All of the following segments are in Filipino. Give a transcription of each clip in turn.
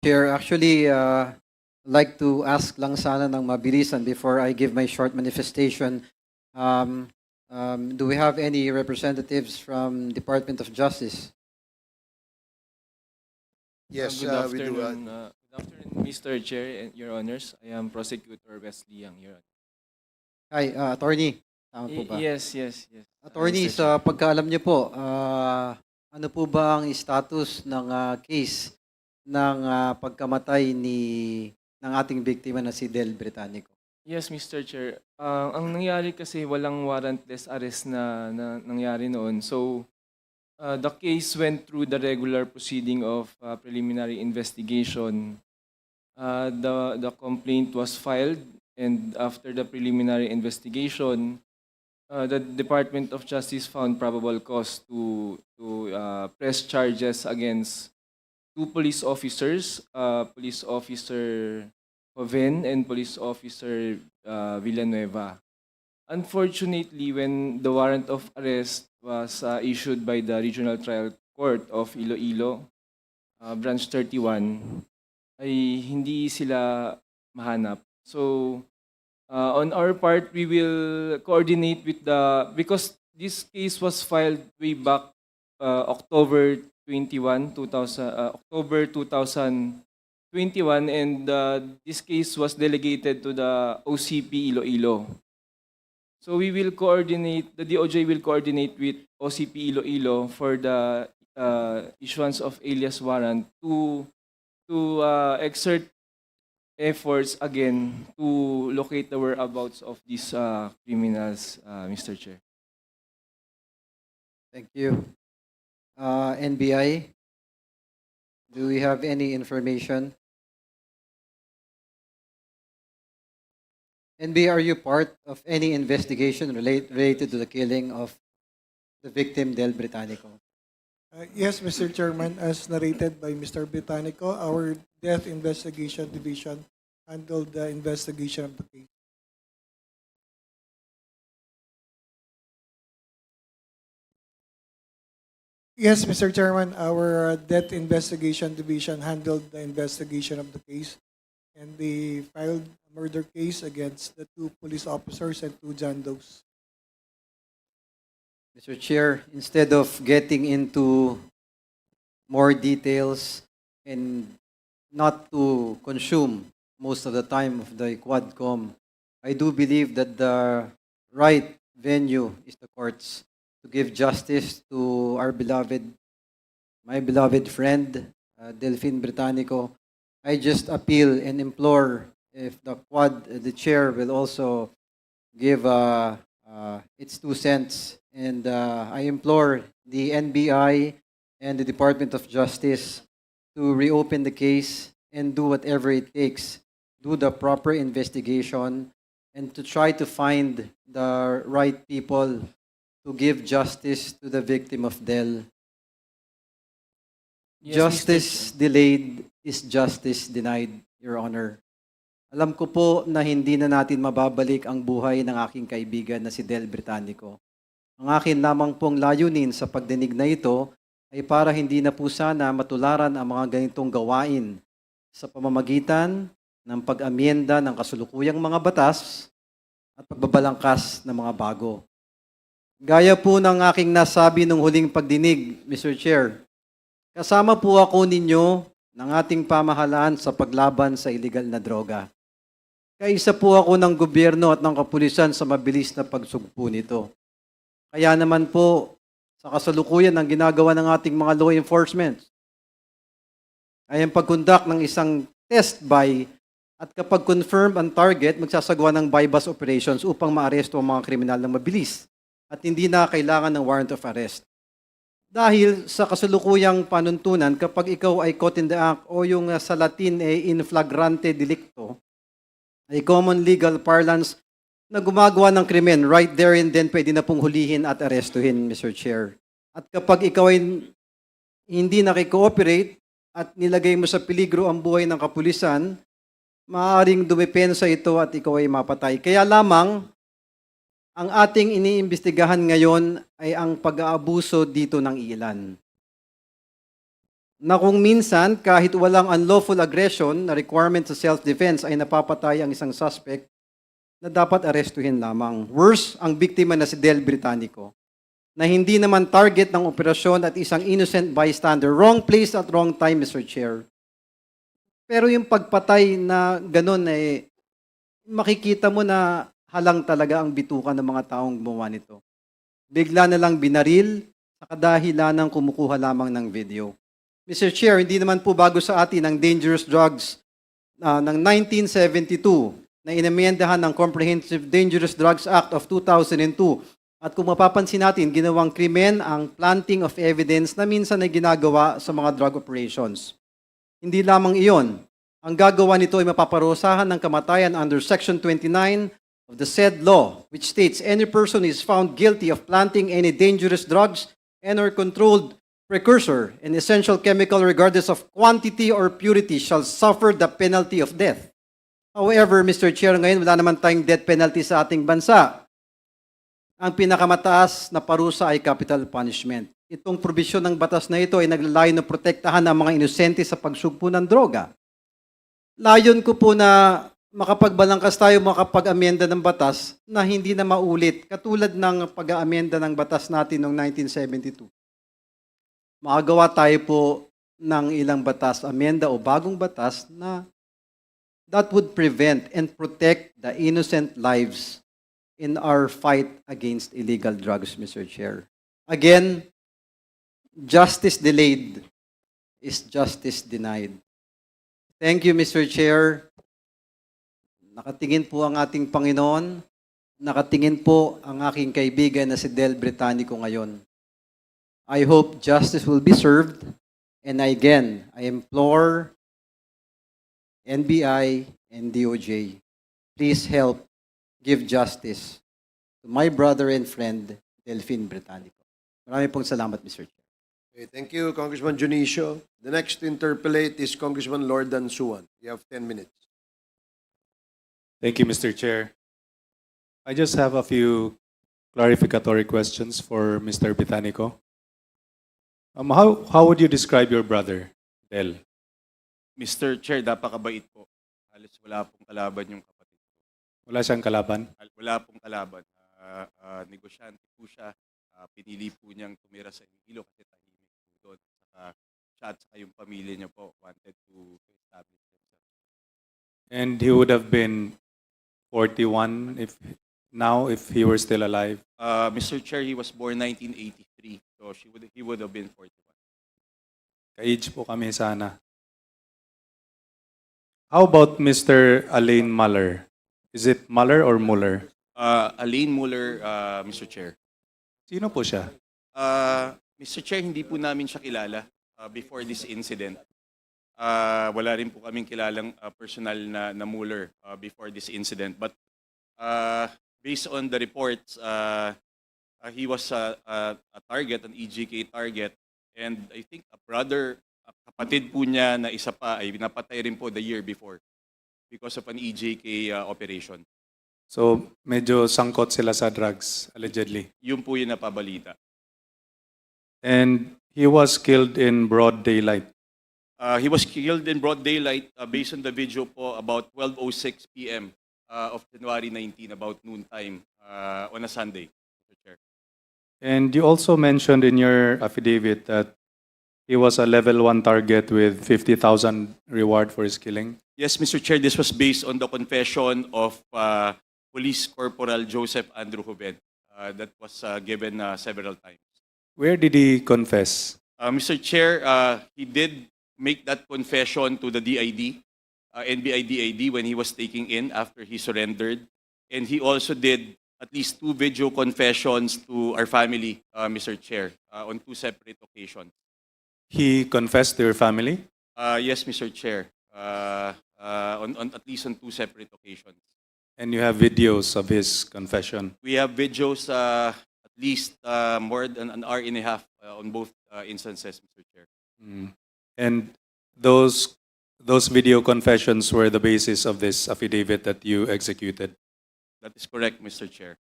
Chair, actually, uh, like to ask lang sana ng mabilisan before I give my short manifestation. Um, um, do we have any representatives from Department of Justice? Yes, good uh, we do. uh, afternoon, uh, good afternoon, Mr. Chair and Your Honors. I am Prosecutor Wesley Yang, Your Honor. Hi, uh, attorney. Tama po ba? Yes, yes, yes. Uh, Attorney, Mr. sa pagkaalam niyo po, ah, ano po ba ang status ng ah, case ng ah, pagkamatay ni ng ating biktima na si Del Britannico? Yes, Mr. Chair. Uh, ang nangyari kasi walang warrantless arrest na, na nangyari noon. So, uh, the case went through the regular proceeding of uh, preliminary investigation. Uh, the, the complaint was filed and after the preliminary investigation, uh, the Department of Justice found probable cause to, to uh, press charges against two police officers, uh, Police Officer Joven and Police Officer uh, Villanueva. Unfortunately, when the warrant of arrest was uh, issued by the Regional Trial Court of Iloilo, uh, Branch 31, ay hindi sila mahanap. So, uh, on our part, we will coordinate with the, because this case was filed way back uh, October 21, 2000, uh, October 2021, and uh, this case was delegated to the OCP Iloilo. So we will coordinate, the DOJ will coordinate with OCP Iloilo for the uh, issuance of alias warrant to to uh, exert efforts again to locate the whereabouts of these uh, criminals, uh, Mr. Chair. Thank you. Uh, NBI, do we have any information? NBI, are you part of any investigation relate, related to the killing of the victim, Del Britannico? Uh, Yes, Mr. Chairman, as narrated by Mr. Britannico, our Death Investigation Division handled the investigation of the case. Yes, Mr. Chairman, our uh, Death Investigation Division handled the investigation of the case, and they filed a murder case against the two police officers and two John Does. Mr. Chair, instead of getting into more details and not to consume most of the time of the Quadcom, I do believe that the right venue is the courts to give justice to our beloved, my beloved friend, uh, Delphine Britannico. I just appeal and implore if the Quad, the chair will also give uh, uh, its two cents. And uh, I implore the NBI and the Department of Justice to reopen the case and do whatever it takes, do the proper investigation, and to try to find the right people to give justice to the victim of Dell. Yes, justice delayed is justice denied, Your Honor. Alam ko po na hindi na natin mababalik ang buhay ng aking kaibigan na si Del Britannico. Ang akin lamang pong layunin sa pagdinig na ito ay para hindi na po sana matularan ang mga ganitong gawain sa pamamagitan ng pag-amyenda ng kasulukuyang mga batas at pagbabalangkas ng mga bago. Gaya po ng aking nasabi nung huling pagdinig, Mr. Chair, kasama po ako ninyo ng ating pamahalaan sa paglaban sa illegal na droga. Kaisa po ako ng gobyerno at ng kapulisan sa mabilis na pagsugpo nito. Kaya naman po, sa kasalukuyan ang ginagawa ng ating mga law enforcement ay ang pagkundak ng isang test by at kapag confirm ang target, magsasagawa ng bypass operations upang maaresto ang mga kriminal ng mabilis at hindi na kailangan ng warrant of arrest. Dahil sa kasalukuyang panuntunan, kapag ikaw ay caught in the act o yung uh, sa Latin ay in flagrante delicto, ay common legal parlance na gumagawa ng krimen, right there and then pwede na pong hulihin at arestuhin, Mr. Chair. At kapag ikaw ay hindi nakikooperate at nilagay mo sa peligro ang buhay ng kapulisan, maaaring dumepensa ito at ikaw ay mapatay. Kaya lamang, ang ating iniimbestigahan ngayon ay ang pag-aabuso dito ng ilan. na kung minsan kahit walang unlawful aggression na requirement sa self-defense ay napapatay ang isang suspect na dapat arestuhin lamang. Worse, ang biktima na si Del Britannico na hindi naman target ng operasyon at isang innocent bystander. Wrong place at wrong time, Mr. Chair. Pero yung pagpatay na ganun eh, makikita mo na halang talaga ang bitukan ng mga taong gumawa nito. Bigla na lang binaril sa kadahilan ng kumukuha lamang ng video. Mr. Chair, hindi naman po bago sa atin ang dangerous drugs ah, ng 1972 na inamyendahan ng Comprehensive Dangerous Drugs Act of 2002. At kung mapapansin natin, ginawang krimen ang planting of evidence na minsan ay ginagawa sa mga drug operations. Hindi lamang iyon. Ang gagawa nito ay mapaparusahan ng kamatayan under Section 29 of the said law, which states any person is found guilty of planting any dangerous drugs and or controlled precursor and essential chemical regardless of quantity or purity shall suffer the penalty of death. However, Mr. Chair, ngayon wala naman tayong death penalty sa ating bansa. Ang pinakamataas na parusa ay capital punishment. Itong probisyon ng batas na ito ay naglalayo na protektahan ang mga inosente sa pagsugpo ng droga. Layon ko po na makapagbalangkas tayo makapag-amenda ng batas na hindi na maulit katulad ng pag-aamenda ng batas natin noong 1972 makagawa tayo po ng ilang batas, amenda o bagong batas na that would prevent and protect the innocent lives in our fight against illegal drugs, Mr. Chair. Again, justice delayed is justice denied. Thank you, Mr. Chair. Nakatingin po ang ating Panginoon. Nakatingin po ang aking kaibigan na si Del Britannico ngayon. I hope justice will be served. And again, I implore NBI and DOJ, please help give justice to my brother and friend, Delphine Britannico. Marami pong salamat, Mr. Chair. Okay, thank you, Congressman Junicio. The next to interpolate is Congressman Lordan Suwan. You have 10 minutes. Thank you, Mr. Chair. I just have a few clarificatory questions for Mr. Bitanico. Um, how, how would you describe your brother, Del? Mr. Chair, napakabait po. Halos wala pong kalaban yung kapatid ko. Wala siyang kalaban? Hal- Wala pong kalaban. Ah, ah, negosyante po siya. Ah, pinili po niyang tumira sa Iloilo kasi tahimik po doon. Saka siya at saka yung pamilya niya po wanted to, to establish themselves. And he would have been 41 if now if he were still alive. Ah, Mr. Chair, he was born 1983. So she would, he would have been 41. Ka-age po kami sana. How about Mr. Alain Muller? Is it Muller or Muller? Ah, Alain Muller, ah, Mr. Chair. Sino po siya? Uh, Mr. Chair, hindi po namin siya kilala uh, before this incident. Uh, wala rin po kaming kilalang uh, personal na, na Mueller uh, before this incident. But uh, based on the reports, uh, uh, he was a, a, a target, an EGK target. And I think a brother, a kapatid po niya na isa pa ay napatay rin po the year before because of an EJK uh, operation. So, medyo sangkot sila sa drugs, allegedly. Yun po yung napabalita. And he was killed in broad daylight. Uh, he was killed in broad daylight uh, based on the video po about 12.06 p.m. Uh, of January 19, about noon time uh, on a Sunday, Mr. Chair. And you also mentioned in your affidavit that he was a level 1 target with 50,000 reward for his killing. Yes, Mr. Chair, this was based on the confession of uh, Police Corporal Joseph Andrew Joven uh, that was uh, given uh, several times. Where did he confess? Uh, Mr. Chair, uh, he did make that confession to the DID, uh, NBI DID, when he was taking in after he surrendered. And he also did at least two video confessions to our family, uh, Mr. Chair, uh, on two separate occasions. He confessed to your family? Uh, yes, Mr. Chair, uh, uh, on, on at least on two separate occasions. And you have videos of his confession. We have videos uh, at least uh, more than an hour and a half uh, on both uh, instances, Mr. Chair. Mm. And those those video confessions were the basis of this affidavit that you executed. That is correct, Mr. Chair.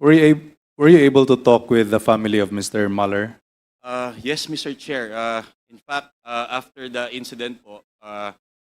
Were you, ab- were you able to talk with the family of Mr. Muller? Uh, yes, Mr. Chair. Uh, In fact, uh, after the incident po, uh,